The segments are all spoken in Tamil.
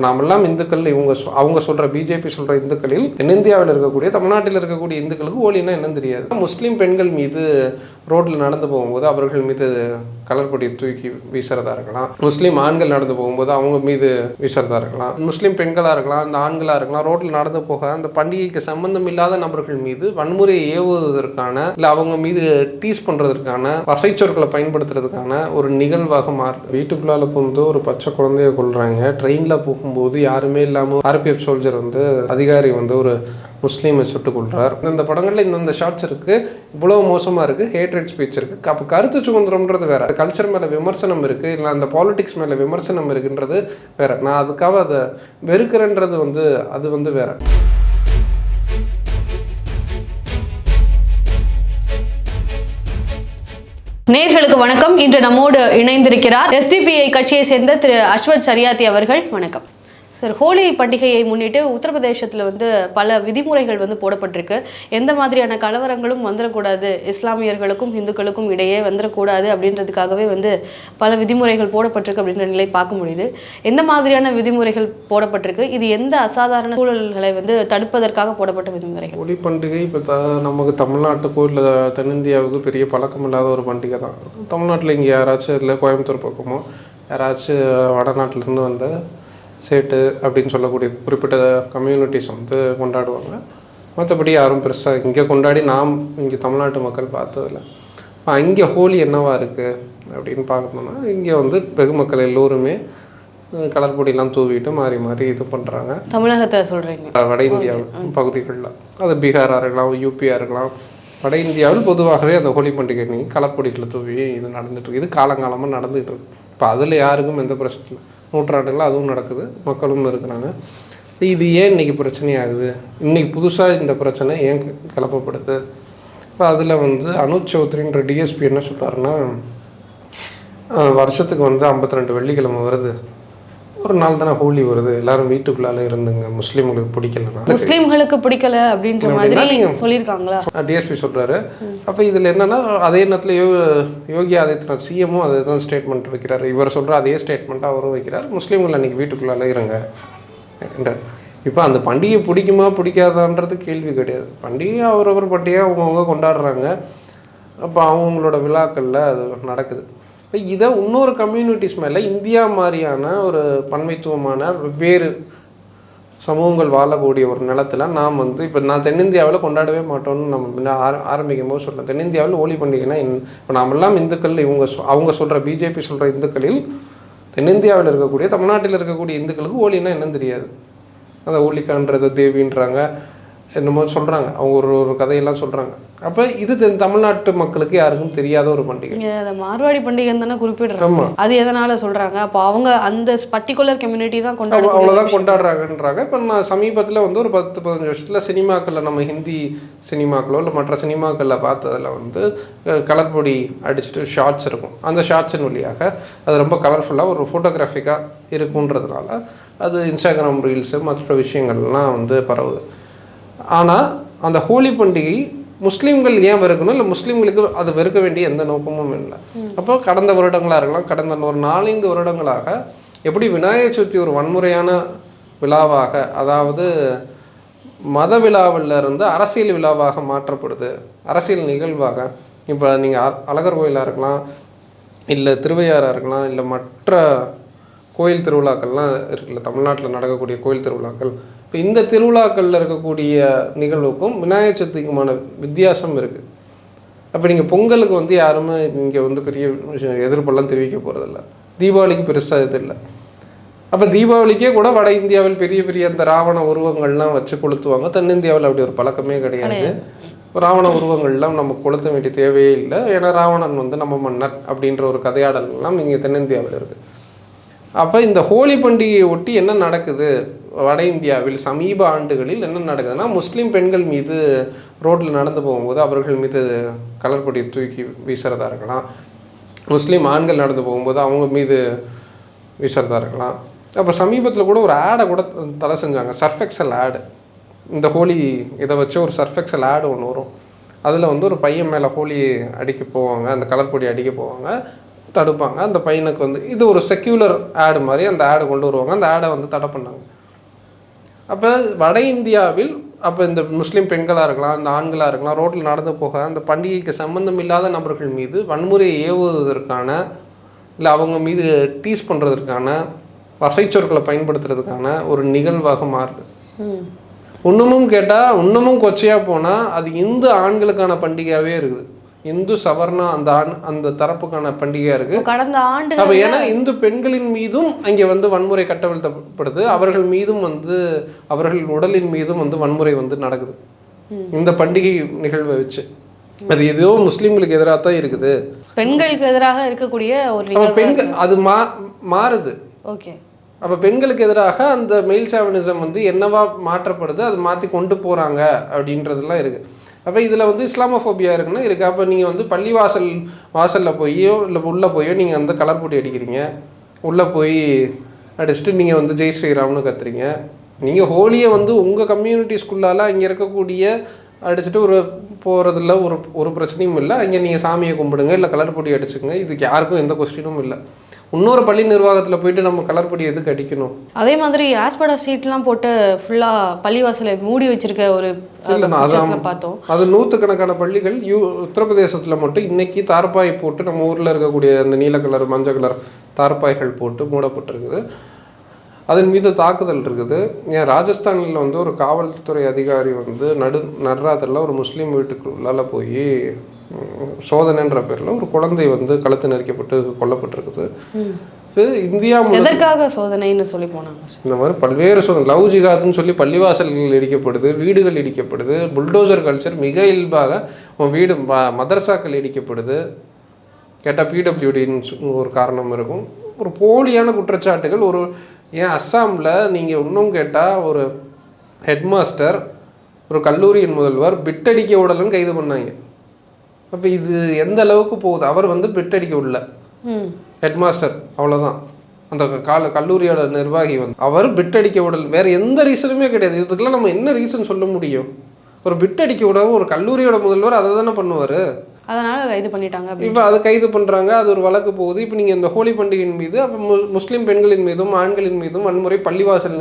இப்போ நாமெல்லாம் இந்துக்கள் இவங்க அவங்க சொல்கிற பிஜேபி சொல்கிற இந்துக்களில் தென்னிந்தியாவில் இருக்கக்கூடிய தமிழ்நாட்டில் இருக்கக்கூடிய இந்துக்களுக்கு ஓலினா என்னன்னு தெரியாது. முஸ்லீம் பெண்கள் மீது ரோட்டில் நடந்து போகும்போது அவர்கள் மீது கலர் கொடியை தூக்கி வீசுறதா இருக்கலாம். முஸ்லீம் ஆண்கள் நடந்து போகும்போது அவங்க மீது வீசுறதா இருக்கலாம். முஸ்லீம் பெண்களாக இருக்கலாம் இந்த ஆண்களாக இருக்கலாம் ரோட்டில் நடந்து போக அந்த பண்டிகைக்கு சம்பந்தம் இல்லாத நபர்கள் மீது வன்முறையை ஏவுவதற்கான இல்லை அவங்க மீது டீஸ் பண்ணுறதுக்கான வசைச்சொற்களை பயன்படுத்துறதுக்கான ஒரு நிகழ்வாக மாறுது வீட்டுக்குள்ளால போகும்போது ஒரு பச்சை குழந்தைய கொள்றாங்க ட்ரெயினில் போகும்போது யாருமே இல்லாமல் ஆர்பிஎஃப் சோல்ஜர் வந்து அதிகாரி வந்து ஒரு முஸ்லீமை சுட்டுக் கொள்றார் இந்த படங்களில் இந்தந்த ஷார்ட்ஸ் இருக்கு. இவ்வளவு மோசமா இருக்கு. ஹேட்ரேட் ஸ்பீச் இருக்கு. அப்போ கருத்து சுதந்திரம்ன்றது வேற. கல்ச்சர் மேல விமர்சனம் இருக்கு. இல்லை அந்த பாலிடிக்ஸ் மேல விமர்சனம் இருக்குன்றது வேற. நான் அதுக்காக அதை வெறுக்கிறேன்றது வந்து அது வந்து வேற. நேர்களுக்கு வணக்கம். இன்று நம்மோடு இணைந்திருக்கிறார் எஸ்டிபிஐ கட்சியை சேர்ந்த திரு அஸ்வத் சரியாத்தி அவர்கள். வணக்கம். சார் ஹோலி பண்டிகையை முன்னிட்டு உத்தரப்பிரதேசத்தில் வந்து பல விதிமுறைகள் வந்து போடப்பட்டிருக்கு. எந்த மாதிரியான கலவரங்களும் வந்துடக்கூடாது இஸ்லாமியர்களுக்கும் இந்துக்களுக்கும் இடையே வந்துடக்கூடாது அப்படின்றதுக்காகவே வந்து பல விதிமுறைகள் போடப்பட்டிருக்கு அப்படின்ற நிலை பார்க்க முடியுது. எந்த மாதிரியான விதிமுறைகள் போடப்பட்டிருக்கு? இது எந்த அசாதாரண சூழல்களை வந்து தடுப்பதற்காக போடப்பட்ட விதிமுறைகள்? ஹோலி பண்டிகை இப்போ நமக்கு தமிழ்நாட்டுக்கோ இல்லை தென்னிந்தியாவுக்கு பெரிய பழக்கம் இல்லாத ஒரு பண்டிகை தான். தமிழ்நாட்டில் இங்கே யாராச்சும் இல்லை கோயம்புத்தூர் பக்கமோ யாராச்சும் வடநாட்டிலேருந்து வந்த சேட்டு அப்படின்னு சொல்லக்கூடிய குறிப்பிட்ட கம்யூனிட்டிஸ் வந்து கொண்டாடுவாங்க. மற்றபடி யாரும் பெருசாக இங்கே கொண்டாடி நாம் இங்கே தமிழ்நாட்டு மக்கள் பார்த்ததில்ல. அங்கே ஹோலி என்னவா இருக்குது அப்படின்னு பார்க்கணும்னா இங்கே வந்து பெருமக்கள் எல்லோருமே கலர் பொடியெல்லாம் தூவிட்டு மாறி மாறி இது பண்ணுறாங்க தமிழகத்தை சொல்றீங்க. வட இந்தியா பகுதிகளில். அது பீகாராக இருக்கலாம் யூபியாக இருக்கலாம். வட இந்தியாவில் பொதுவாகவே அந்த ஹோலி பண்டிகை நீ கலப்பொடிகளை தூவி இது நடந்துட்டு இருக்கு. இது காலங்காலமாக நடந்துகிட்டு இருக்கு. இப்போ அதில் யாருக்கும் எந்த பிரச்சனை நூற்றாண்டுகளில் அதுவும் நடக்குது. மக்களும் இருக்கிறாங்க. இது ஏன் இன்னைக்கு பிரச்சனையாகுது? இன்னைக்கு புதுசாக இந்த பிரச்சனை ஏன் கிளப்பப்படுது? இப்போ அதில் வந்து அனுஜ் சௌத்ரின்ற டிஎஸ்பி என்ன சொல்கிறாருன்னா வருஷத்துக்கு வந்து 52 ரெண்டு வெள்ளிக்கிழமை வருது. ஒரு நாள் தானே ஹோலி வருது? எல்லாரும் வீட்டுக்குள்ளால இருந்துங்க. முஸ்லீம்களுக்கு பிடிக்கலன்னா. முஸ்லிம்களுக்கு பிடிக்கல அப்படின்ற மாதிரி சொல்லியிருக்காங்களா? டிஎஸ்பி சொல்றாரு. அப்போ இதில் என்னன்னா அதே நேரத்தில் யோ யோகி ஆதித்யநாத் சிஎம்மும் அதே தான் ஸ்டேட்மெண்ட் வைக்கிறாரு. இவர் சொல்ற அதே ஸ்டேட்மெண்ட் அவரும் வைக்கிறார். முஸ்லீம்கள் அன்னைக்கு வீட்டுக்குள்ளால இருங்க. என்றார். இப்போ அந்த பண்டிகை பிடிக்குமா பிடிக்காதான்றது கேள்வி கிடையாது. பண்டிகை அவரவர் பண்டிகை அவங்கவுங்க கொண்டாடுறாங்க. அப்போ அவங்களோட விழாக்களில் அது நடக்குது. இப்போ இதை இன்னொரு கம்யூனிட்டிஸ் மேலே இந்தியா மாதிரியான ஒரு பன்மைத்துவமான வெவ்வேறு சமூகங்கள் வாழக்கூடிய ஒரு நிலத்துல நாம் வந்து இப்போ நான் தென்னிந்தியாவில் கொண்டாடவே மாட்டோம்னு நம்ம முன்ன ஆர ஆரம்பிக்கும் போது சொல்கிறேன் தென்னிந்தியாவில் ஹோலி பண்டிகைனா இப்போ நாமெல்லாம் இந்துக்கள் இவங்க அவங்க சொல்கிற பிஜேபி சொல்கிற இந்துக்களில் தென்னிந்தியாவில் இருக்கக்கூடிய தமிழ்நாட்டில் இருக்கக்கூடிய இந்துக்களுக்கு ஹோலின்னா என்னன்னு தெரியாது. அந்த ஹோலிக்கான்றது தேவின்றாங்க. என்னமோ சொல்கிறாங்க அவங்க ஒரு ஒரு கதையெல்லாம் சொல்கிறாங்க அப்போ இது தமிழ்நாட்டு மக்களுக்கு யாருக்கும் தெரியாத ஒரு பண்டிகை. அதை மார்வாடி பண்டிகை தானே குறிப்பிடுறாங்க. அது எதனால சொல்றாங்க? அப்போ அவங்க அந்த பர்டிகுலர் கம்யூனிட்டி தான் கொண்டாட அவ்வளோதான் கொண்டாடுறாங்கன்றாங்க. இப்போ நான் சமீபத்தில் வந்து ஒரு பத்து பதினஞ்சு வருஷத்தில் சினிமாக்களில் நம்ம ஹிந்தி சினிமாக்களோ இல்லை மற்ற சினிமாக்களில் பார்த்ததில் வந்து கலர் பொடி அடிச்சுட்டு ஷார்ட்ஸ் இருக்கும். அந்த ஷார்ட்ஸின் வழியாக அது ரொம்ப கலர்ஃபுல்லாக ஒரு ஃபோட்டோகிராஃபிக்காக இருக்குன்றதுனால அது இன்ஸ்டாகிராம் ரீல்ஸு மற்ற விஷயங்கள்லாம் வந்து பரவுது. ஆனால் அந்த ஹோலி பண்டிகை முஸ்லீம்கள் ஏன் வெறுக்கணும்? இல்லை முஸ்லீம்களுக்கு அது வெறுக்க வேண்டிய எந்த நோக்கமும் இல்லை. அப்போ கடந்த வருடங்களாக இருக்கலாம் கடந்த ஒரு நாலஞ்சு வருடங்களாக எப்படி விநாயகர் சதுர்த்தி ஒரு வன்முறையான விழாவாக அதாவது மத விழாவில் இருந்து அரசியல் விழாவாக மாற்றப்படுது அரசியல் நிகழ்வாக. இப்போ நீங்கள் அழகர் கோயிலாக இருக்கலாம் இல்லை திருவையாறாக இருக்கலாம் இல்லை மற்ற கோயில் திருவிழாக்கள்லாம் இருக்குல்ல தமிழ்நாட்டில் நடக்கக்கூடிய கோயில் திருவிழாக்கள் இப்போ இந்த திருவிழாக்களில் இருக்கக்கூடிய நிகழ்வுக்கும் விநாயகர் சதுர்த்திக்குமான வித்தியாசம் இருக்குது அப்போ நீங்கள் பொங்கலுக்கு வந்து யாருமே இங்கே வந்து பெரிய விஷயம் எதிர்ப்பெல்லாம் தெரிவிக்க போகிறதில்ல தீபாவளிக்கு பெருசாக இது இல்லை. அப்போ தீபாவளிக்கே கூட வட இந்தியாவில் பெரிய பெரிய அந்த ராவண உருவங்கள்லாம் வச்சு கொளுத்துவாங்க. தென்னிந்தியாவில் அப்படி ஒரு பழக்கமே கிடையாது. ராவண உருவங்கள்லாம் நம்ம கொளுத்த வேண்டிய தேவையே இல்லை. ஏன்னா ராவணன் வந்து நம்ம மன்னர் அப்படின்ற ஒரு கதையாடல் எல்லாம் இங்கே தென்னிந்தியாவில் இருக்குது அப்போ இந்த ஹோலி பண்டிகையை ஒட்டி என்ன நடக்குது? வட இந்தியாவில் சமீப ஆண்டுகளில் என்ன நடக்குதுன்னா முஸ்லீம் பெண்கள் மீது ரோட்டில் நடந்து போகும்போது அவர்கள் மீது கலர் பொடி தூக்கி வீசுறதா இருக்கலாம். முஸ்லீம் ஆண்கள் நடந்து போகும்போது அவங்க மீது வீசுறதா இருக்கலாம். அப்போ சமீபத்தில் கூட ஒரு ஆடை கூட தடை செஞ்சாங்க. சர்ஃபெக்சல் ஆடு. இந்த ஹோலி இதை வச்சு ஒரு சர்ஃபெக்சல் ஆடு ஒன்று வரும். அதில் வந்து ஒரு பையன் மேலே ஹோலி அடிக்க போவாங்க. அந்த கலர் பொடி அடிக்க போவாங்க. தடுப்பாங்க. அந்த பையனுக்கு வந்து இது ஒரு செக்யூலர் ஆடு மாதிரி அந்த ஆடை கொண்டு வருவாங்க. அந்த ஆடை வந்து தடை பண்ணாங்க. அப்போ வட இந்தியாவில் அப்போ இந்த முஸ்லீம் பெண்களாக இருக்கலாம் இந்த ஆண்களாக இருக்கலாம் ரோட்டில் நடந்து போக அந்த பண்டிகைக்கு சம்பந்தம் இல்லாத நபர்கள் மீது வன்முறையை ஏவுவதற்கான இல்லை அவங்க மீது டீஸ் பண்ணுறதுக்கான வசைச்சொற்களை பயன்படுத்துறதுக்கான ஒரு நிகழ்வாக மாறுது. இன்னமும் கேட்டால் இன்னமும் கொச்சையாக போனால் அது இந்து ஆண்களுக்கான பண்டிகையாகவே இருக்குது. இந்து சவர்ணா அந்த ஆண் அந்த தரப்புக்கான பண்டிகையாக இருக்குது இப்போ கடந்த ஆண்டு அப்ப ஏன்னா இந்து பெண்களின் மீதும் அங்கே வந்து வன்முறை கட்டவிழ்த்தப்படுது. அவர்கள் மீதும் வந்து அவர்கள் உடலின் மீதும் வந்து வன்முறை வந்து நடக்குது. இந்த பண்டிகை நிகழ்வை வச்சு. அது ஏதோ முஸ்லீம்களுக்கு எதிராக தான் இருக்குது. பெண்களுக்கு எதிராக இருக்கக்கூடிய ஒரு பெண்கள் அது மா மாறுது. ஓகே. அப்ப பெண்களுக்கு எதிராக அந்த மெயில் சாவனிசம் வந்து என்னவா மாற்றப்படுது அது மாத்தி கொண்டு போறாங்க அப்படின்றதுலாம் இருக்கு. அப்போ இதில் வந்து இஸ்லாமோஃபோபியா இருக்குன்னா இருக்குது அப்போ நீங்கள் வந்து பள்ளிவாசல் வாசலில் போயோ இல்லை உள்ளே போயோ நீங்கள் அந்த கலர் போட்டி அடிக்கிறீங்க. உள்ளே போய் அடிச்சுட்டு நீங்கள் வந்து ஜெய் ஸ்ரீராம்னு கத்துறீங்க. நீங்கள் ஹோலியை வந்து உங்கள் கம்யூனிட்டி ஸ்கூல்லால இருக்கக்கூடிய அடிச்சுட்டு ஒரு போகிறதுல ஒரு ஒரு பிரச்சனையும் இல்லை. அங்கே நீங்கள் சாமியை கும்பிடுங்க இல்லை கலர் பொடி அடிச்சுங்க இதுக்கு யாருக்கும் எந்த கொஸ்டினும் இல்லை. இன்னொரு பள்ளி நிர்வாகத்தில் போயிட்டு நம்ம கலர் பொடி எதுக்கு அடிக்கணும் அதே மாதிரி ஆஸ்படா சீட்லாம் போட்டு ஃபுல்லா பள்ளிவாசலை மூடி வச்சிருக்க ஒரு பார்த்தோம். அது நூற்றுக்கணக்கான பள்ளிகள் யூ உத்தரப்பிரதேசத்தில் மட்டும் இன்னைக்கு தார்பாய் போட்டு நம்ம ஊரில் இருக்கக்கூடிய அந்த நீல கலர் மஞ்சள் கலர் தார்பாய்கள் போட்டு மூடப்பட்டிருக்குது. அதன் மீது தாக்குதல் இருக்குது. ஏன் ராஜஸ்தானில் வந்து ஒரு காவல்துறை அதிகாரி வந்து நடு நடுராத்திரில் ஒரு முஸ்லீம் வீட்டுக்குள்ளால போய் சோதனைன்ற பேரில் ஒரு குழந்தை வந்து கழுத்து நெரிக்கப்பட்டு கொல்லப்பட்டிருக்குது. இந்தியா எதற்காக சோதனைன்னு சொல்லி போனாங்க இந்த மாதிரி பல்வேறு சோதனை லவ் ஜிகாதுன்னு சொல்லி பள்ளிவாசல்கள் இடிக்கப்படுது வீடுகள் இடிக்கப்படுது புல்டோசர் கல்ச்சர் மிக இயல்பாக உன் வீடு மதரசாக்கள் இடிக்கப்படுது. கேட்டால் பிடபிள்யூடின்னு ஒரு காரணம் இருக்கும். ஒரு போலியான குற்றச்சாட்டுகள் ஒரு ஏன் அஸ்ஸாமில் நீங்கள் இன்னும் கேட்டால் ஒரு ஹெட்மாஸ்டர் ஒரு கல்லூரியின் முதல்வர் பிட்டடிக்க விடலன்னு கைது பண்ணாங்க. அப்போ இது எந்த அளவுக்கு போகுது? அவர் வந்து பிட்டடிக்க ம். ஹெட்மாஸ்டர் அவ்வளோதான் அந்த கால கல்லூரியோட நிர்வாகி வந்து அவர் பிட் அடிக்க விடல. வேற எந்த ரீசனுமே கிடையாது. இதுக்கெல்லாம் நம்ம என்ன ரீசன் சொல்ல முடியும்? ஒரு பிட் அடிக்க விடவும் ஒரு கல்லூரியோட முதல்வர் அதை தானே பண்ணுவார்? அதனால கைது பண்ணிட்டாங்க இப்போ அதை கைது பண்ணுறாங்க அது ஒரு வழக்கு போகுது. இப்போ நீங்கள் இந்த ஹோலி பண்டிகையின் மீது அப்போ முஸ்லீம் பெண்களின் மீதும் ஆண்களின் மீதும் வன்முறை பள்ளிவாசல்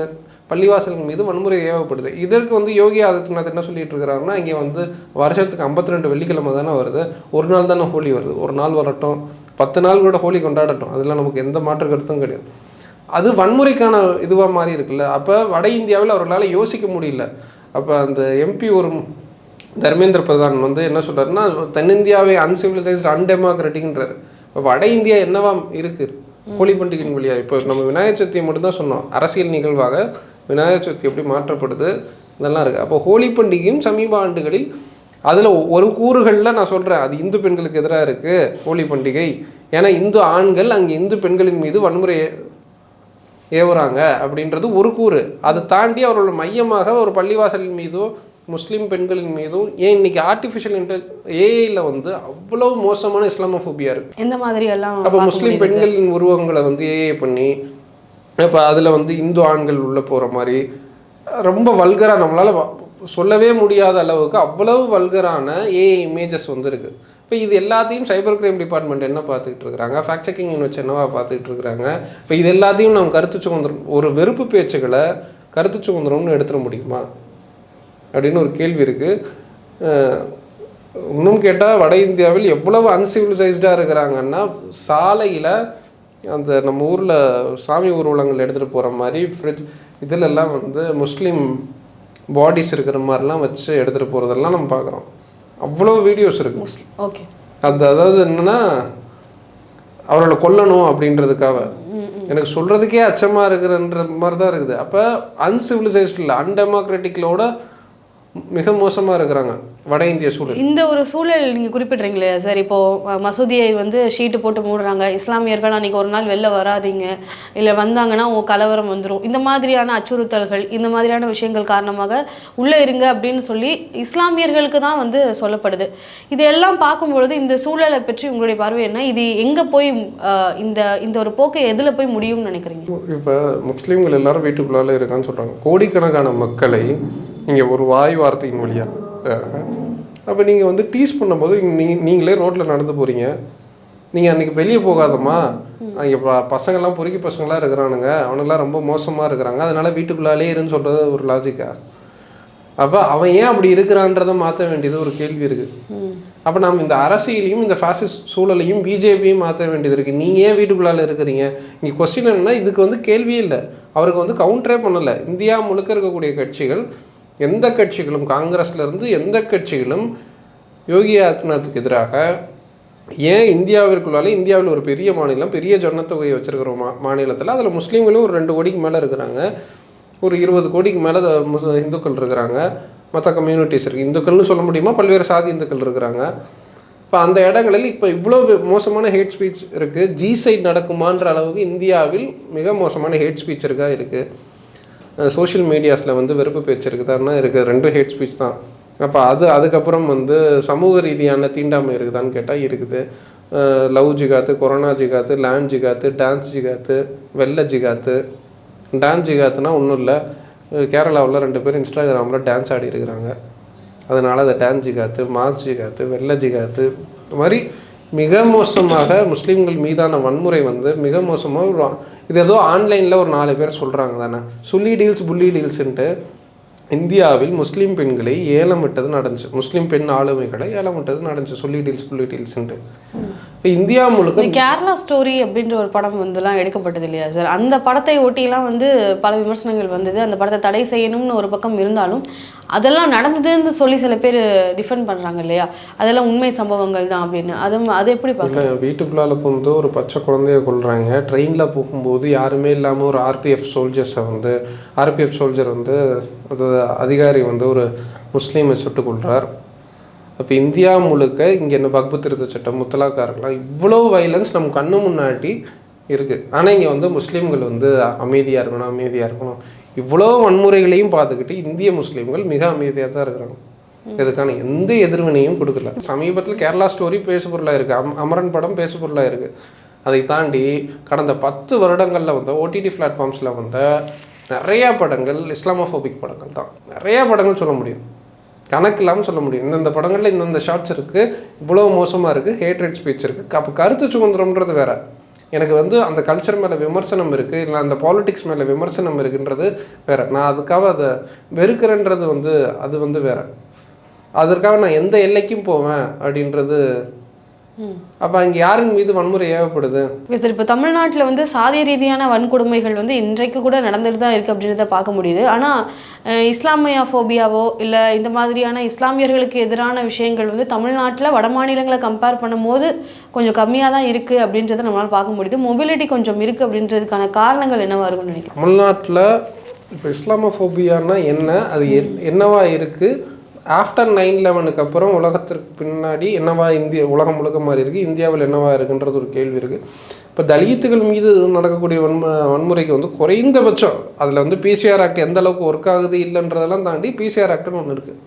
பள்ளிவாசல்கள் மீது வன்முறை ஏவப்படுது. இதற்கு வந்து யோகி ஆதித்யநாத் என்ன சொல்லிட்டு இருக்கிறாருன்னா இங்கே வந்து வருஷத்துக்கு 52 ரெண்டு வெள்ளிக்கிழமை தானே வருது. ஒரு நாள் தானே ஹோலி வருது. ஒரு நாள் வரட்டும். பத்து நாள் கூட ஹோலி கொண்டாடட்டும். அதெல்லாம் நமக்கு எந்த மாற்று கருத்தும் கிடையாது. அது வன்முறைக்கான இதுவாக மாறி இருக்குல்ல. அப்போ வட இந்தியாவில் அவர்களால் யோசிக்க முடியல. அப்போ அந்த எம்பி ஒரு தர்மேந்திர பிரதான் வந்து என்ன சொல்றாருன்னா தென்னிந்தியாவை அன்சிவிலைஸ்டு அன்டெமோக்ராட்டிக்ன்றாரு இப்போ வட இந்தியா என்னவா இருக்கு? ஹோலி பண்டிகையின் வழியா. இப்போ நம்ம விநாயகர் சதுர்த்தியை மட்டும்தான் சொன்னோம். அரசியல் நிகழ்வாக விநாயகர் சதுர்த்தி எப்படி மாற்றப்படுது? இதெல்லாம் இருக்குது அப்போ ஹோலி பண்டிகையும் சமீப ஆண்டுகளில் அதில் ஒரு கூறுகளில் நான் சொல்கிறேன் அது இந்து பெண்களுக்கு எதிராக இருக்குது ஹோலி பண்டிகை. ஏன்னா இந்து ஆண்கள் அங்கே இந்து பெண்களின் மீது வன்முறை ஏவுறாங்க அப்படின்றது ஒரு கூறு. அதை தாண்டி அவரோட மையமாக ஒரு பள்ளிவாசலின் மீதோ முஸ்லீம் பெண்களின் மீதும் ஏன் இன்னைக்கு ஆர்டிஃபிஷியல் இன்டெல் ஏஐயில் வந்து அவ்வளவு மோசமான இஸ்லாமோஃபோபியா இருக்கு. எந்த மாதிரி எல்லாம் அப்போ முஸ்லீம்? பெண்களின் உருவங்களை வந்து ஏஏ பண்ணி இப்போ அதில் வந்து இந்து ஆண்கள் உள்ளே போகிற மாதிரி ரொம்ப வல்கராக நம்மளால் சொல்லவே முடியாத அளவுக்கு அவ்வளவு வல்கரான ஏஐ இமேஜஸ் வந்துருக்கு. இப்போ இது எல்லாத்தையும் சைபர் கிரைம் டிபார்ட்மெண்ட் என்ன பார்த்துக்கிட்டு இருக்கிறாங்க ஃபேக்ட் செக்கிங் யூனிட்ஸ் என்னவா பார்த்துக்கிட்டு இருக்கிறாங்க இப்போ இது எல்லாத்தையும் நம்ம கருத்து சுதந்திரம் ஒரு வெறுப்பு பேச்சுகளை கருத்து சுதந்திரம்னு எடுத்துட முடியுமா? அப்படின்னு ஒரு கேள்வி இருக்குது இன்னும் கேட்டால் வட இந்தியாவில் எவ்வளவு அன்சிவிலைஸ்டாக இருக்கிறாங்கன்னா சாலையில் அந்த நம்ம ஊரில் சாமி ஊர்வலங்கள் எடுத்துகிட்டு போகிற மாதிரி ஃப்ரிட்ஜ் இதிலெல்லாம் வந்து முஸ்லீம் பாடிஸ் இருக்கிற மாதிரிலாம் வச்சு எடுத்துகிட்டு போகிறதெல்லாம் நம்ம பார்க்குறோம் அவ்வளோ வீடியோஸ் முஸ்லிம் ஓகே அது அதாவது என்னன்னா அவர்களை கொல்லணும் அப்படின்றதுக்காக. எனக்கு சொல்றதுக்கே அச்சமா இருக்குதுன்ற மாதிரி தான் இருக்குது. அப்போ அன்சிவிலைசைஸ்ட் இல்லை அன்டெமோக்ராட்டிக்லோட மிக மோசமா இருக்கிறாங்க. வட இந்திய சூழல். இந்த ஒரு சூழல் நீங்க குறிப்பிட்றீங்களே சார். இப்போ அஹ், மசூதியை வந்து ஷீட்டு போட்டு மூடுறாங்க. இஸ்லாமியர்கள் அன்னைக்கு ஒரு நாள் வெளில வராதீங்க. இல்லை வந்தாங்கன்னா உங்க கலவரம் வந்துடும் இந்த மாதிரியான அச்சுறுத்தல்கள் இந்த மாதிரியான விஷயங்கள் காரணமாக உள்ளே இருங்க அப்படின்னு சொல்லி இஸ்லாமியர்களுக்கு தான் வந்து சொல்லப்படுது. இதெல்லாம் பார்க்கும்பொழுது இந்த சூழலை பற்றி உங்களுடைய பார்வை என்ன? இது எங்க போய் இந்த இந்த ஒரு போக்கு எதுல போய் முடியும்னு நினைக்கிறீங்க? இப்போ முஸ்லீம்கள் எல்லாரும் வீட்டுக்குள்ளால இருக்கான்னு சொல்றாங்க. கோடிக்கணக்கான மக்களை நீங்க ஒரு வாய் வார்த்தையின் வழியா. அப்போ நீங்கள் வந்து டீஸ் பண்ணும்போது நீ நீங்களே ரோட்டில் நடந்து போகிறீங்க நீங்கள் அன்றைக்கி வெளியே போகாதம்மா. அங்கே ப பசங்கள்லாம் பொறுக்கி பசங்களாம் இருக்கிறானுங்க. அவனுங்களாம் ரொம்ப மோசமாக இருக்கிறாங்க. அதனால வீட்டுக்குள்ளாலே இருன்னு சொல்கிறது ஒரு லாஜிக்கா அப்போ அவன் ஏன் அப்படி இருக்கிறான்றதை மாற்ற வேண்டியது ஒரு கேள்வி இருக்குது அப்போ நம்ம இந்த அரசியலையும் இந்த ஃபாசிஸ்ட் சூழலையும் பிஜேபியும் மாற்ற வேண்டியது இருக்குது நீங்கள் ஏன் வீட்டுக்குள்ளால இருக்கிறீங்க? இங்கே கொஸ்டின் என்னன்னா இதுக்கு வந்து கேள்வியே இல்லை. அவருக்கு வந்து கவுண்டரே பண்ணலை. இந்தியா முழுக்க இருக்கக்கூடிய கட்சிகள் எந்த கட்சிகளும் காங்கிரஸ்லேருந்து எந்த கட்சிகளும் யோகி ஆதித்யநாத்துக்கு எதிராக ஏன் இந்தியாவிற்குள்ளாலே இந்தியாவில் ஒரு பெரிய மாநிலம் பெரிய ஜனத்தொகையை வச்சுருக்கிற மா மாநிலத்தில் அதில் முஸ்லீம்களும் ஒரு ரெண்டு கோடிக்கு மேலே இருக்கிறாங்க. ஒரு இருபது கோடிக்கு மேலே இந்துக்கள் இருக்கிறாங்க. மற்ற கம்யூனிட்டிஸ் இருக்குது இந்துக்கள்னு சொல்ல முடியுமா? பல்வேறு சாதி இந்துக்கள் இருக்கிறாங்க. இப்போ அந்த இடங்களில் இப்போ இவ்வளோ மோசமான ஹேட் ஸ்பீச் இருக்குது ஜி சைட் நடக்குமான்ற அளவுக்கு இந்தியாவில் மிக மோசமான ஹேட் ஸ்பீச் இருக்கா இருக்குது சோஷியல் மீடியாஸில் வந்து வெறுப்பு பேச்சு இருக்குதான்னா இருக்குது ரெண்டும் ஹேட் ஸ்பீச் தான். அப்போ அது அதுக்கப்புறம் வந்து சமூக ரீதியான தீண்டாமை இருக்குதான்னு கேட்டால் இருக்குது. லவ் ஜிகாத்து கொரோனா ஜிகாத்து லேண்ட் ஜிகாத்து டான்ஸ் ஜிகாத்து வெள்ளை ஜிகாத்து. டான்ஸ் ஜிகாத்துனா ஒன்றும் இல்லை. கேரளாவில் ரெண்டு பேர் இன்ஸ்டாகிராமில் டான்ஸ் ஆடி இருக்கிறாங்க. அதனால் அதை டான்ஸ் ஜிகாத்து மாஸ் ஜிகாத்து வெள்ளை ஜிகாத்து. இந்த மாதிரி மிக மோசமாக முஸ்லீம்கள் மீதான வன்முறை வந்து மிக மோசமாக ஒரு இது ஏதோ ஆன்லைனில் ஒரு நாலு பேர் சொல்கிறாங்க தானே சுள்ளி டீல்ஸ் புள்ளி டீல்ஸுன்ட்டு இந்தியாவில் முஸ்லீம் பெண்களை ஏலம் விட்டது நடந்துச்சு. முஸ்லீம் பெண் ஆளுமைகளை ஏலம் விட்டது நடந்துச்சு. சொல்லி டீல்ஸ் புள்ளி டீல்ஸ்ன்ட்டு இப்போ இந்தியா முழுக்க கேரளா ஸ்டோரி அப்படின்ற ஒரு படம் வந்துலாம் எடுக்கப்பட்டது இல்லையா சார் அந்த படத்தை ஒட்டிலாம் வந்து பல விமர்சனங்கள் வந்தது. அந்த படத்தை தடை செய்யணும்னு ஒரு பக்கம் இருந்தாலும் அதெல்லாம் நடந்ததுன்னு சொல்லி சில பேர் டிஃபெண்ட் பண்ணுறாங்க இல்லையா? அதெல்லாம் உண்மை சம்பவங்கள் தான் அப்படின்னு. அது அது எப்படி பார்க்க இல்லை வீட்டுக்குள்ளால போகும்போது ஒரு பச்சை குழந்தைய கொள்றாங்க ட்ரெயினில் போகும்போது யாருமே இல்லாமல் ஒரு ஆர்பிஎஃப் சோல்ஜர்ஸை வந்து ஆர்பிஎஃப் சோல்ஜர் வந்து அது அதிகாரி வந்து ஒரு முஸ்லீமை சுட்டு கொள்றார் அப்போ இந்தியா முழுக்க இங்கே என்ன வக்பு திருத்த சட்டம் முத்தலாக்கா இருக்கலாம் இவ்வளோ வைலன்ஸ் நம்ம கண்ணு முன்னாடி இருக்குது ஆனால் இங்கே வந்து முஸ்லீம்கள் வந்து அமைதியாக இருக்கணும் அமைதியாக இருக்கணும். இவ்வளோ வன்முறைகளையும் பார்த்துக்கிட்டு இந்திய முஸ்லீம்கள் மிக அமைதியாக தான் இருக்கிறாங்க. இதுக்கான எந்த எதிர்வினையும் கொடுக்கல. சமீபத்தில் கேரளா ஸ்டோரி பேசுபொருளாக இருக்குது அம் அமரன் படம் பேசுபொருளாக இருக்குது அதை தாண்டி கடந்த பத்து வருடங்களில் வந்த ஓடிடி பிளாட்ஃபார்ம்ஸில் வந்த நிறையா படங்கள் இஸ்லாமோஃபோபிக் படங்கள் தான். நிறையா படங்கள் சொல்ல முடியும். கணக்கு இல்லாமல் சொல்ல முடியும். இந்தந்த படங்களில் இந்தந்த ஷார்ட்ஸ் இருக்குது இவ்வளோ மோசமாக இருக்குது ஹேட்ரேட் ஸ்பீச் இருக்குது அப்போ கருத்து சுதந்திரம்ன்றது வேறு. எனக்கு வந்து அந்த கல்ச்சர் மேலே விமர்சனம் இருக்குது இல்லை அந்த பாலிட்டிக்ஸ் மேலே விமர்சனம் இருக்குன்றது வேற. நான் அதுக்காக அதை வெறுக்கிறேன்றது வந்து அது வந்து வேற. அதற்காக நான் எந்த எல்லைக்கும் போவேன் அப்படின்றது அப்போ அங்கே யாரின் மீது வன்முறை ஏவப்படுது? சார் இப்போ தமிழ்நாட்டில் வந்து சாதிய ரீதியான வன்கொடுமைகள் வந்து இன்றைக்கு கூட நடந்துட்டு தான் இருக்குது அப்படின்றத பார்க்க முடியுது. ஆனால் இஸ்லாமியா ஃபோபியாவோ இல்லை இந்த மாதிரியான இஸ்லாமியர்களுக்கு எதிரான விஷயங்கள் வந்து தமிழ்நாட்டில் வட மாநிலங்களை கம்பேர் பண்ணும்போது கொஞ்சம் கம்மியாக தான் இருக்குது அப்படின்றத நம்மளால் பார்க்க முடியுது. மொபிலிட்டி கொஞ்சம் இருக்குது அப்படின்றதுக்கான காரணங்கள் என்னவா இருக்கும்னு நினைக்கிறேன் தமிழ்நாட்டில் இப்போ இஸ்லாமோஃபோபியானா என்ன? அது என்- என்னவா இருக்குது ஆஃப்டர் நைன் லெவனுக்கு அப்புறம் உலகத்திற்கு பின்னாடி என்னவா இந்திய உலகம் முழுக்க மாதிரி இருக்குது இந்தியாவில் என்னவா இருக்குன்றது ஒரு கேள்வி இருக்குது இப்போ தலித்துகள் மீது நடக்கக்கூடிய வன்ம வன்முறைக்கு வந்து குறைந்தபட்சம் அதில் வந்து பிசிஆர் ஆக்ட் எந்த அளவுக்கு ஒர்க் ஆகுது இல்லைன்றதெல்லாம் தாண்டி பிசிஆர் ஆக்ட்னு ஒன்று இருக்குது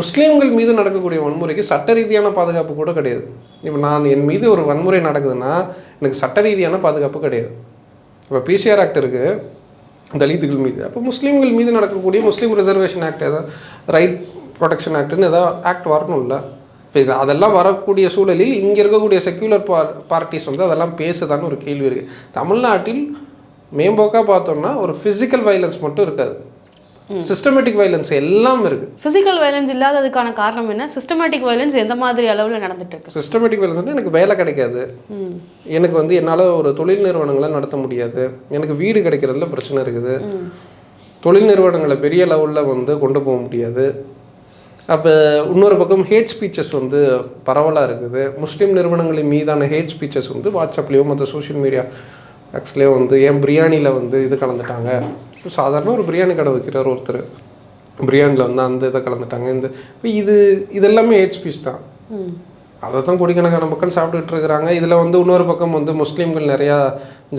முஸ்லீம்கள் மீது நடக்கக்கூடிய வன்முறைக்கு சட்ட ரீதியான பாதுகாப்பு கூட கிடையாது. இப்போ நான் என் மீது ஒரு வன்முறை நடக்குதுன்னா எனக்கு சட்ட ரீதியான பாதுகாப்பு கிடையாது. இப்போ பிசிஆர் ஆக்ட் இருக்குது தலித்துகள் மீது. அப்போ முஸ்லீம்கள் மீது நடக்கக்கூடிய முஸ்லீம் ரிசர்வேஷன் ஆக்ட் ஏதாவது ரைட் ப்ரொடெக்ஷன் ஆக்ட்னு ஏதாவது ஆக்ட் வரணும்ல. இப்போ இது அதெல்லாம் வரக்கூடிய சூழலில் இங்கே இருக்கக்கூடிய செக்யூலர் பார் பார்ட்டிஸ் வந்து அதெல்லாம் பேசுதான்னு ஒரு கேள்வி இருக்குது தமிழ்நாட்டில் மேம்போக்காக பார்த்தோம்னா ஒரு ஃபிசிக்கல் வைலன்ஸ் மட்டும் இருக்காது. சிஸ்டமேட்டிக் வைலன்ஸ் எல்லாம் இருக்குது ஃபிசிக்கல் வயலன்ஸ் இல்லாததுக்கான காரணம் என்ன? சிஸ்டமேட்டிக் வயலன்ஸ் எந்த மாதிரி அளவில் நடந்துட்டு இருக்கு? சிஸ்டமேட்டிக் வைலன்ஸ் எனக்கு வேலை கிடைக்காது. எனக்கு வந்து என்னால் ஒரு தொழில் நிறுவனங்களை நடத்த முடியாது. எனக்கு வீடு கிடைக்கிறதுல பிரச்சனை இருக்குது. தொழில் நிறுவனங்களை பெரிய லெவலில் வந்து கொண்டு போக முடியாது. அப்போ இன்னொரு பக்கம் ஹேட் ஸ்பீச்சஸ் வந்து பரவலாக இருக்குது. முஸ்லீம் நிறுவனங்களின் மீதான ஹேட் ஸ்பீச்சஸ் வந்து வாட்ஸ்அப்லேயோ மற்ற சோஷியல் மீடியா ஆக்சுவலியோ வந்து ஏன் பிரியாணியில் வந்து இது கலந்துட்டாங்க? சாதாரண ஒரு பிரியாணி கடை வைக்கிறார் ஒருத்தர். பிரியாணியில் வந்து அந்த இதை கலந்துட்டாங்க. இந்த இது இதெல்லாமே ஹேட் ஸ்பீச் தான். அதை தான் கோடிக்கணக்கான மக்கள் சாப்பிட்டுட்டு இருக்கிறாங்க. இதில் வந்து இன்னொரு பக்கம் வந்து முஸ்லீம்கள் நிறையா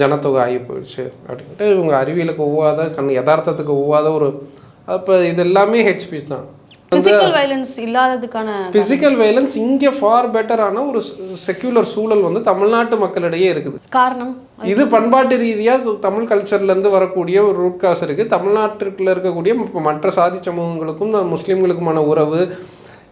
ஜனத்தொகை ஆகி போயிடுச்சு அப்படின்ட்டு இவங்க அறிவியலுக்கு ஒவ்வாத கண் யதார்த்தத்துக்கு ஒவ்வாத ஒரு அப்போ இது எல்லாமே ஹெட் ஸ்பீச் தான். ஃபிசிக்கல் வயலன்ஸ் இல்லாததுக்கான ஃபிசிக்கல் வைலன்ஸ் இங்கே ஃபார் பெட்டரான ஒரு செக்யூலர் சூழல் வந்து தமிழ்நாட்டு மக்களிடையே இருக்குது. காரணம்? இது பண்பாட்டு ரீதியாக தமிழ் கல்ச்சர்லேருந்து வரக்கூடிய ஒரு ரூட் காசு இருக்குது தமிழ்நாட்டிற்குள்ள இருக்கக்கூடிய மற்ற சாதி சமூகங்களுக்கும் முஸ்லீம்களுக்குமான உறவு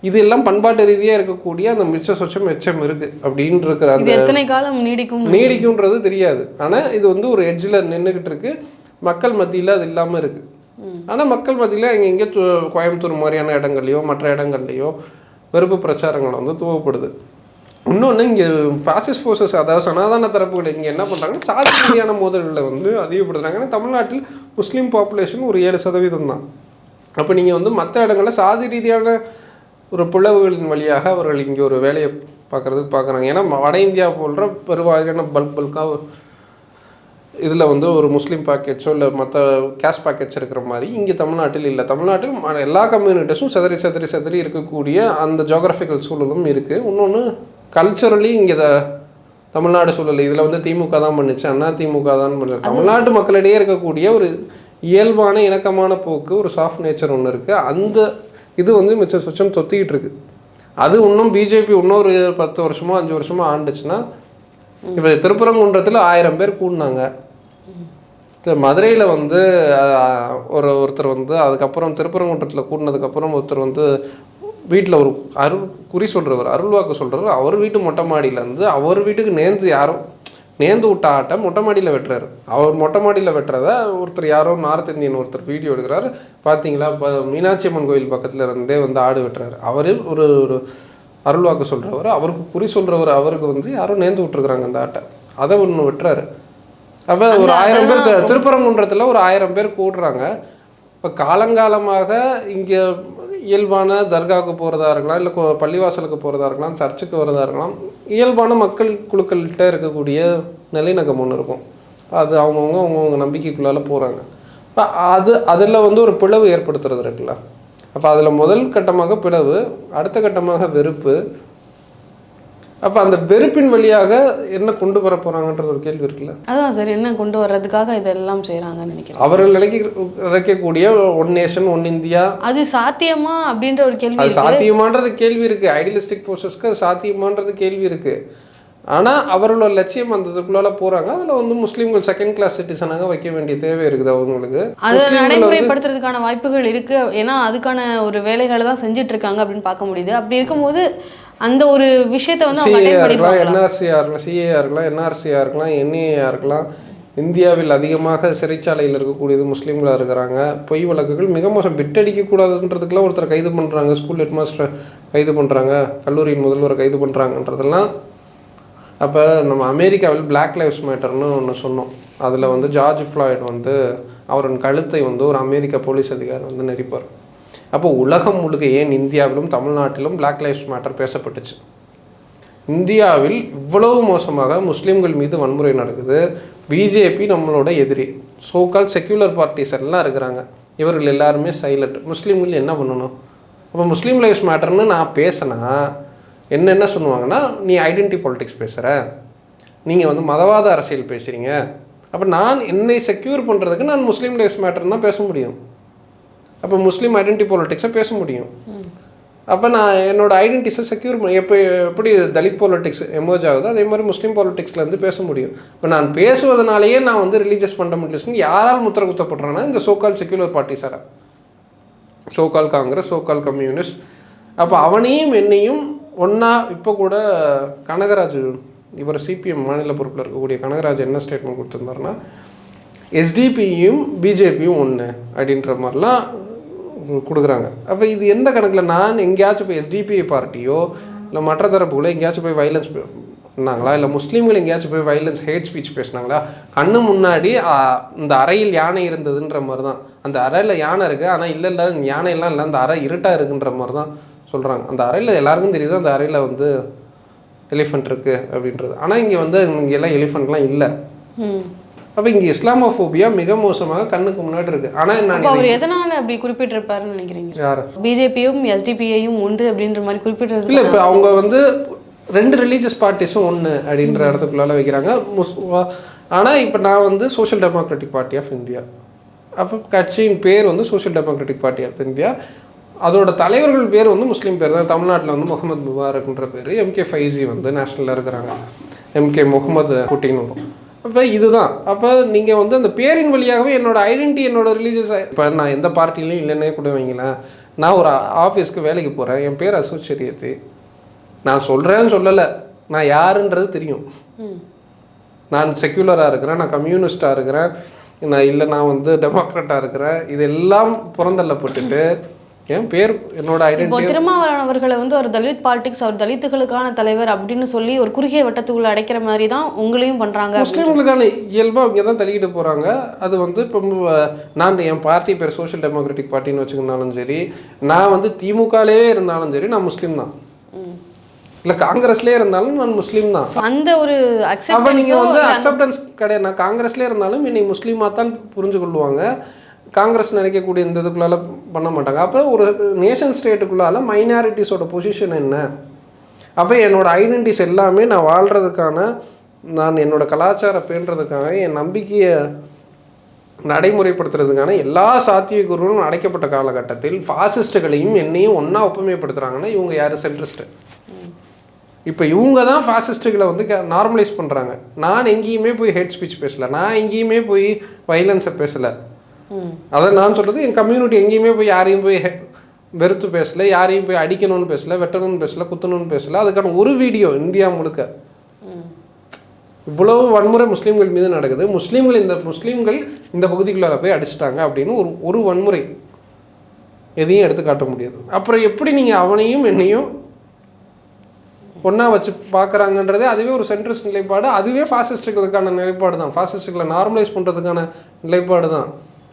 இது எல்லாம் பண்பாட்டு ரீதியாக இருக்கக்கூடிய அந்த மிச்ச சொச்சம் மிச்சம் இருக்குது அப்படின்னு இருக்கிற அந்த எத்தனை காலம் நீடிக்கும் நீடிக்கும்ன்றது தெரியாது. ஆனால் இது வந்து ஒரு எட்ஜில் நின்றுக்கிட்டு இருக்கு. மக்கள் மத்தியில் அது இல்லாமல் இருக்குது ஆனால் மக்கள் மத்தியில் இங்கே எங்கே கோயம்புத்தூர் மாதிரியான இடங்கள்லையோ மற்ற இடங்கள்லையோ வெறுப்பு பிரச்சாரங்கள் வந்து துவப்படுது இன்னொன்று இங்கே பாசிஸ் ஃபோர்ஸஸ் அதாவது சனாதன தரப்புகள் இங்கே என்ன பண்ணுறாங்கன்னா சாதி ரீதியான மோதல்களை வந்து அதிகப்படுத்துகிறாங்க ஏன்னா தமிழ்நாட்டில் முஸ்லீம் பாப்புலேஷன் ஒரு ஏழு சதவீதம் தான். அப்போ நீங்கள் வந்து மற்ற இடங்களில் சாதி ரீதியான ஒரு பிளவுகளின் வழியாக அவர்கள் இங்கே ஒரு வேலையை பார்க்குறதுக்கு பார்க்குறாங்க ஏன்னா வட இந்தியா போன்ற பெருவாரியான பல்க் பல்காக இதில் வந்து ஒரு முஸ்லீம் பாக்கெட்ஸோ இல்லை மற்ற கேஷ் பாக்கெட்ஸ் இருக்கிற மாதிரி இங்கே தமிழ்நாட்டில் இல்லை. தமிழ்நாட்டில் எல்லா கம்யூனிட்டிஸும் செதறி செதறி செதறி இருக்கக்கூடிய அந்த ஜியோகிராஃபிக்கல் சூழலும் இருக்குது இன்னொன்று கல்ச்சரலி இங்கே தமிழ்நாடு சூழல். இதில் வந்து திமுக தான் பண்ணுச்சு அண்ணா திமுக தான் பண்ணுச்சு தமிழ்நாட்டு மக்களிடையே இருக்கக்கூடிய ஒரு இயல்பான இணக்கமான போக்கு ஒரு சாஃப்ட் நேச்சர் ஒன்று இருக்குது அந்த இது வந்து மிச்ச சொச்சம் தொத்திக்கிட்டு இருக்கு. அது இன்னும் பிஜேபி இன்னொரு பத்து வருஷமோ அஞ்சு வருஷமோ ஆண்டுச்சுன்னா இப்போ திருப்பரங்குன்றத்தில் ஆயிரம் பேர் கூடினாங்க. மதுரையில் வந்து ஒரு ஒருத்தர் வந்து அதுக்கப்புறம் திருப்பரங்குன்றத்தில் கூடினதுக்கப்புறம் ஒருத்தர் வந்து வீட்டில் ஒரு அருள் குறி சொல்கிறவர் அருள்வாக்கு சொல்கிறவர் அவர் வீட்டு மொட்டை மாடியிலேருந்து அவர் வீட்டுக்கு நேர்ந்து யாரோ நேர்ந்து விட்ட ஆட்டை மொட்டை மாடியில் வெட்டுறாரு. அவர் மொட்டை மாடியில் வெட்டுறத ஒருத்தர் யாரோ நார்த் இந்தியன் ஒருத்தர் வீடியோ எடுக்கிறாரு. பார்த்தீங்களா இப்போ மீனாட்சி அம்மன் கோயில் பக்கத்தில் இருந்தே வந்து ஆடு வெட்டுறாரு. அவர் ஒரு ஒரு அருள்வாக்கு சொல்கிறவர் அவருக்கு குறி சொல்கிறவர் அவருக்கு வந்து யாரோ நேர்ந்து விட்டுருக்குறாங்க அந்த ஆட்டை. அதை ஒன்று வெட்டுறாரு. அப்போ ஒரு ஆயிரம் பேர் திருப்பரங்குன்றத்தில் ஒரு ஆயிரம் பேர் கூடுறாங்க. இப்போ காலங்காலமாக இங்கே இயல்பான தர்காவுக்கு போகிறதா இருக்கலாம் இல்லை பள்ளிவாசலுக்கு போகிறதா இருக்கலாம் சர்ச்சுக்கு வரதா இருக்கலாம் இயல்பான மக்கள் குழுக்கள்கிட்ட இருக்கக்கூடிய நிலைநகம் ஒன்று இருக்கும். அது அவங்கவுங்க அவங்கவுங்க நம்பிக்கைக்குள்ளால போகிறாங்க இப்போ அது அதில் வந்து ஒரு பிளவு ஏற்படுத்துறது இருக்குல்ல. அப்போ அதில் முதல் கட்டமாக பிளவு அடுத்த கட்டமாக வெறுப்பு. அப்போ அந்த வெறுப்பின் வழியாக என்ன கொண்டு வர போகிறாங்கன்றது ஒரு கேள்வி இருக்குல்ல? அதான் சார் என்ன கொண்டு வர்றதுக்காக இதெல்லாம் செய்றாங்கன்னு நினைக்கிறேன். அவர்கள் நிலைக்கு இறைக்கக்கூடிய ஒன் நேஷன் ஒன் இந்தியா. அது சாத்தியமா அப்படின்ற ஒரு கேள்வி அது சாத்தியமான்றது கேள்வி இருக்கு. ஐடியலிஸ்டிக் ஃபோர்ஸஸ்க்கு அது சாத்தியமான்றது கேள்வி இருக்கு. ஆனா அவர்களோட லட்சியம் அந்த இதுக்குள்ளால போறாங்க. அதுல வந்து முஸ்லீம்கள் செகண்ட் கிளாஸ் சிட்டிசனாக வைக்க வேண்டிய தேவை இருக்குது அவங்களுக்கு. அதை நடைமுறைப்படுத்துறதுக்கான வாய்ப்புகள் இருக்கு. ஏன்னா அதுக்கான ஒரு வேலைகளை தான் செஞ்சுட்டு இருக்காங்க அப்படின்னு பார்க்க முடியுது. அப்படி இருக்கும்போது அந்த ஒரு விஷயத்தை வந்து அவங்க சிஏஆ அட்டைன் இருக்கலாம் என்ஆர்சியா இருக்கலாம் சிஏஆ இருக்கலாம் என்ஏஆ இருக்கலாம் இந்தியாவில் அதிகமாக சிறைச்சாலையில் இருக்கக்கூடியது முஸ்லீம்களாக இருக்கிறாங்க. பொய் வழக்குகள் மிக மோசம். பிட்டடிக்க கூடாதுன்றதுக்கெல்லாம் ஒருத்தர் கைது பண்ணுறாங்க ஸ்கூல் ஹெட்மாஸ்டர் கைது பண்ணுறாங்க கல்லூரியின் முதல்வரை கைது பண்ணுறாங்கன்றதெல்லாம் அப்போ நம்ம அமெரிக்காவில் பிளாக் லைவ்ஸ் மேட்டர்னு ஒன்று சொன்னோம். அதில் வந்து ஜார்ஜ் ஃப்ளாய்ட் வந்து அவரின் கழுத்தை வந்து ஒரு அமெரிக்க போலீஸ் அதிகாரி வந்து நெறிப்பார் அப்போ உலகம் முழுக்க ஏன் இந்தியாவிலும் தமிழ்நாட்டிலும் பிளாக் லைஃப்ஸ் மேட்டர் பேசப்பட்டுச்சு? இந்தியாவில் இவ்வளவு மோசமாக முஸ்லீம்கள் மீது வன்முறை நடக்குது. பிஜேபி நம்மளோட எதிரி. சோக்கால் செக்யூலர் பார்ட்டிஸ் எல்லாம் இருக்கிறாங்க. இவர்கள் எல்லாருமே சைலண்ட் முஸ்லீம்கள் என்ன பண்ணணும்? அப்போ முஸ்லீம் லைஃப்ஸ் மேட்டர்னு நான் பேசினா என்னென்ன சொல்லுவாங்கன்னா நீ ஐடென்டி பாலிடிக்ஸ் பேசுகிற நீங்கள் வந்து மதவாத அரசியல் பேசுகிறீங்க அப்போ நான் என்னை செக்யூர் பண்ணுறதுக்கு நான் முஸ்லீம் லைஃப்ஸ் மேட்டர் தான் பேச முடியும். அப்போ முஸ்லீம் ஐடென்டி பாலிடிக்ஸை பேச முடியும். அப்போ நான் என்னோட ஐடென்டிஸை செக்யூர் எப்போ எப்படி தலித் பாலிடிக்ஸ் எமர்ஜ் ஆகுதோ அதே மாதிரி முஸ்லீம் பாலிடிக்ஸ்லேருந்து பேச முடியும். இப்போ நான் பேசுவதனாலேயே நான் வந்து ரிலீஜியஸ் ஃபண்டமெண்டலிஸ்ட்னு யாரால் முத்திர குத்தப்படுறேன்னா இந்த so called secular பார்ட்டிஸார so called Congress so called communist அப்போ அவனையும் என்னையும் ஒன்றா இப்போ கூட கனகராஜ் இவர் சிபிஎம் மாநில பொறுப்பில் இருக்கக்கூடிய கனகராஜ் என்ன ஸ்டேட்மெண்ட் கொடுத்துருந்தாருன்னா எஸ்டிபியும் பிஜேபியும் ஒன்று அப்படின்ற மாதிரிலாம் கொடுக்குறாங்க. அப்போ இது எந்த கணக்கில் நான் எங்கேயாச்சும் போய் எஸ்டிபிஐ பார்ட்டியோ இல்லை மற்ற தரப்புகளோ எங்கேயாச்சும் போய் வைலன்ஸ் பண்ணாங்களா? இல்லை முஸ்லீம்கள் எங்கேயாச்சும் போய் வைலன்ஸ் ஹேட் ஸ்பீச் பேசினாங்களா? கண்ணு முன்னாடி இந்த அறையில் யானை இருந்ததுன்ற மாதிரி தான் அந்த அறையில் யானை இருக்குது ஆனால் இல்லை இல்லை யானையெல்லாம் இல்லை அந்த அறை இருட்டாக இருக்குன்ற மாதிரி தான் சொல்கிறாங்க அந்த அறையில் எல்லாருக்கும் தெரியுது அந்த அறையில் வந்து எலிஃபண்ட் இருக்குது அப்படின்றது. ஆனால் இங்கே வந்து இங்கே எல்லாம் எலிஃபண்ட்லாம் இல்லை. அப்போ இங்கே இஸ்லாமோஃபோபியா மிக மோசமாக கண்ணுக்கு முன்னாடி இருக்குது ஆனால் நான் அவர் எதனால அப்படி குறிப்பிட்டிருப்பாருன்னு நினைக்கிறீங்க? யார்? பிஜேபியும் எஸ்டிபிஐயும் ஒன்று அப்படின்ற மாதிரி குறிப்பிட்டிருது இல்லை இப்போ அவங்க வந்து ரெண்டு ரிலீஜியஸ் பார்ட்டிஸும் ஒன்று அப்படின்ற இடத்துக்குள்ளால வைக்கிறாங்க. முஸ் ஆனால் இப்போ நான் வந்து Social Democratic Party of India அப்போ கட்சியின் பேர் வந்து Social Democratic Party of India அதோட தலைவர்கள் பேர் வந்து முஸ்லீம் பேர் தான். தமிழ்நாட்டில் வந்து முகமது முபாரக்ன்ற பேர். எம்கே ஃபைசி வந்து நேஷனலில் இருக்கிறாங்க. எம்கே முகமது குட்டின்னு வரும். அப்போ இதுதான். அப்போ நீங்கள் வந்து அந்த பேரின் வழியாகவே என்னோட ஐடென்டி என்னோட ரிலீஜியஸ் இப்போ நான் எந்த பார்ட்டிலையும் இல்லைன்னே கூட வைங்களேன். நான் ஒரு ஆஃபீஸ்க்கு வேலைக்கு போகிறேன் என் பேர் அசோக் சரியத்து நான் சொல்கிறேன்னு சொல்லலை. நான் யாருன்றது தெரியும். நான் செக்யூலராக இருக்கிறேன். நான் கம்யூனிஸ்டாக இருக்கிறேன். நான் இல்லை நான் வந்து டெமோக்ராட்டாக இருக்கிறேன். இதெல்லாம் புறந்தள்ளப்பட்டுட்டு என் பேர் என்னோட ஐடென்டிட்டி திருமாவளவன் அவர்களை வந்து ஒரு தலித் பாலிடிக்ஸ் அவர் தலித்துகளுக்கான தலைவர் அப்படின்னு சொல்லி ஒரு குறுகிய வட்டத்துக்குள்ள அடைக்கிற மாதிரி தான் உங்களையும் பண்றாங்க முஸ்லீம்களுக்கான இயல்பாக அவங்க தான் தள்ளிக்கிட்டு போகிறாங்க அது வந்து இப்போ நான் என் பார்ட்டி பேர் சோஷியல் டெமோக்ராட்டிக் பார்ட்டின்னு வச்சுக்கிருந்தாலும் சரி நான் வந்து திமுகலே இருந்தாலும் சரி நான் முஸ்லீம் தான். இல்லை காங்கிரஸ்லேயே இருந்தாலும் நான் முஸ்லீம் தான். அந்த ஒரு அப்போ நீங்கள் வந்து அக்செப்டன்ஸோ அக்செப்டன்ஸ் கிடையாது. நான் காங்கிரஸ்லேயே இருந்தாலும் என்னை முஸ்லீமாக தான் புரிஞ்சு கொள்வாங்க காங்கிரஸ் நினைக்கக்கூடிய இந்த இதுக்குள்ளால பண்ண மாட்டாங்க. அப்போ ஒரு நேஷன் ஸ்டேட்டுக்குள்ளால மைனாரிட்டிஸோட பொசிஷன் என்ன? அப்போ என்னோடய ஐடென்டிஸ் எல்லாமே நான் வாழ்கிறதுக்கான நான் என்னோட கலாச்சாரம் பேணுறதுக்காக என் நம்பிக்கையை நடைமுறைப்படுத்துறதுக்கான எல்லா சாத்தியக்கூறுகளும் அடைக்கப்பட்ட காலகட்டத்தில் ஃபாசிஸ்ட்டுகளையும் என்னையும் ஒன்றா ஒப்புமைப்படுத்துகிறாங்கன்னா இவங்க யார்? சென்ட்ரிஸ்ட்டு இப்போ இவங்க தான் ஃபாசிஸ்ட்டுகளை வந்து நார்மலைஸ் பண்ணுறாங்க நான் எங்கேயுமே போய் ஹேட் ஸ்பீச் பேசலை. நான் எங்கேயுமே போய் வைலன்ஸை பேசலை. அதான் அதை நான் சொல்கிறது என் கம்யூனிட்டி எங்கேயுமே போய் யாரையும் போய் வெறுத்து பேசல யாரையும் போய் அடிக்கணும்னு பேசல வெட்டணும்னு பேசல குத்தணும்னு பேசல. அதுக்கான ஒரு வீடியோ இந்தியா முழுக்க. இவ்வளவு வன்முறை முஸ்லீம்கள் மீது நடக்குது. முஸ்லீம்கள் இந்த முஸ்லீம்கள் இந்த பகுதிக்குள்ளார போய் அடிச்சிட்டாங்க அப்படின்னு ஒரு ஒரு வன்முறை எதையும் எடுத்து காட்ட முடியாது. அப்புறம் எப்படி நீங்கள் அவனையும் என்னையும் ஒன்றா வச்சு பார்க்குறாங்கன்றதே அதுவே ஒரு சென்ட்ரிஸ்ட் நிலைப்பாடு. அதுவே ஃபாசிஸ்ட்டுகளுக்கான நிலைப்பாடு தான் ஃபாசிஸ்டுகளை நார்மலைஸ் பண்ணுறதுக்கான நிலைப்பாடு தான்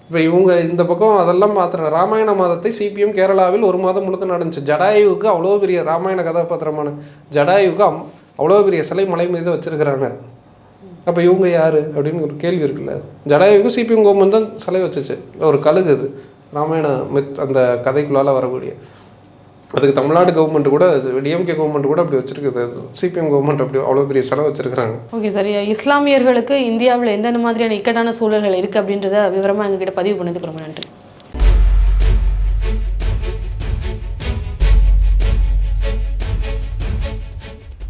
இப்போ இவங்க இந்த பக்கம் அதெல்லாம் மாத்திரம் ராமாயண மாதத்தை சிபிஎம் கேரளாவில் ஒரு மாதம் முழுக்க நடந்துச்சு. ஜடாயுவுக்கு அவ்வளோ பெரிய ராமாயண கதாபாத்திரமான ஜடாயுவுக்கு அம் அவ்வளோ பெரிய சிலை மலை மீது வச்சுருக்கிறாங்க. அப்போ இவங்க யார்? அப்படின்னு ஒரு கேள்வி இருக்குல்ல. ஜடாயுவுக்கு சிபிஎம் கவர்மெண்ட் தான் சிலை வச்சுச்சு. ஒரு கழுகு அது ராமாயண மித் அந்த கதைக்குள்ளால் வரக்கூடிய. அதுக்கு தமிழ்நாடு கவர்மெண்ட் கூட டிஎம்கே கவர்மெண்ட் கூட அப்படி வச்சிருக்குது. சிபிஎம் கவர்மெண்ட் அப்படி அவ்வளோ பெரிய செலவு வச்சிருக்கிறாங்க. ஓகே சார் இஸ்லாமியர்களுக்கு இந்தியாவில் எந்தெந்த மாதிரியான இக்கட்டான சூழல்கள் இருக்குது அப்படின்றத விவரமாக எங்ககிட்ட பதிவு பண்ணதுக்கு ரொம்ப நன்றி.